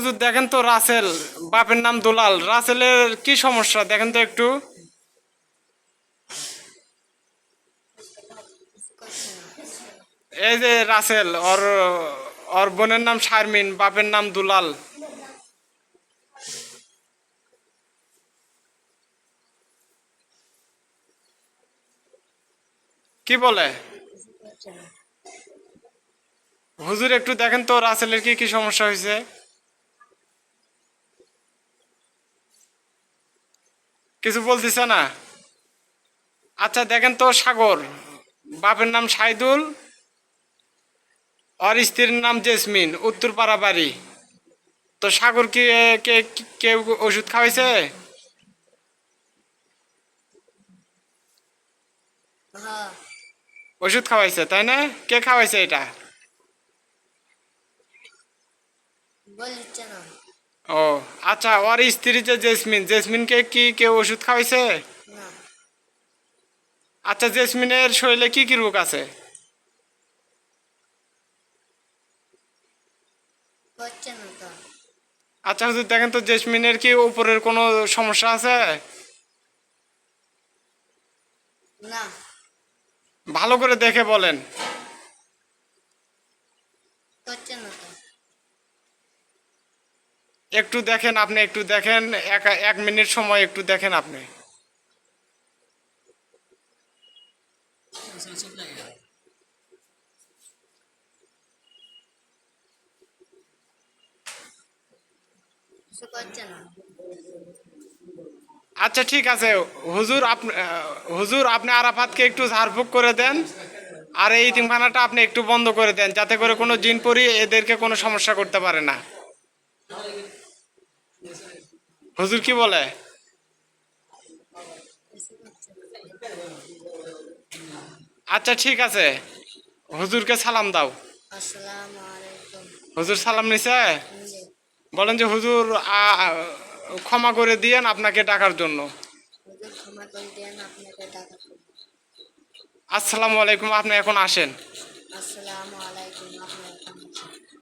হুজুর, দেখেন তো রাসেল, বাপের নাম দুলাল। রাসেলের কি সমস্যা? দেখেন তো একটু। এই যে রাসেল, ওর ওর বোনের নাম শারমিন, বাপের নাম দুলাল। কি বলে? হুজুর, একটু দেখেন তো রাসেলের কি কি সমস্যা হয়েছে? কিছু বলতেছে না। আচ্ছা দেখেন তো সাগর। বাপের নাম সাইদুল, আর স্ত্রীর নাম জেসমিন, উত্তরপাড়া বাড়ি। তো সাগর কি কে কেউ ওষুধ খাওয়াইছে? ওষুধ খাওয়াইছে, তাই না? কে খাওয়াইছে এটা? ও আচ্ছা ওর স্ত্রী যে জেসমিন জেসমিনকে কি কেউ ওষুধ খাওয়াইছে? আচ্ছা জেসমিনের শরীরে কি কি রোগ আছে? আচ্ছা হুজুর দেখেন তো জেসমিনের কি উপরের কোনো সমস্যা আছে? না। ভালো করে দেখে বলেন করছে না তো একটু দেখেন আপনি, একটু দেখেন, এক এক মিনিট সময় একটু দেখেন আপনি। আচ্ছা ঠিক আছে। হুজুর হুজুর, আপনি আরাফাতকে একটু ঝাড়ফুঁক করে দেন, আর এই তিনখানাটা আপনি একটু বন্ধ করে দেন, যাতে করে কোনো জিন পরি এদেরকে কোনো সমস্যা করতে পারে না। হুজুর কি বলে? আচ্ছা ঠিক আছে। হুজুরকে সালাম দাও। হুজুর সালাম নিছে? বলেন যে হুজুর ক্ষমা করে দিয়েন আপনাকে ডাকার জন্য। আসসালামু আলাইকুম আপনি এখন আসেন।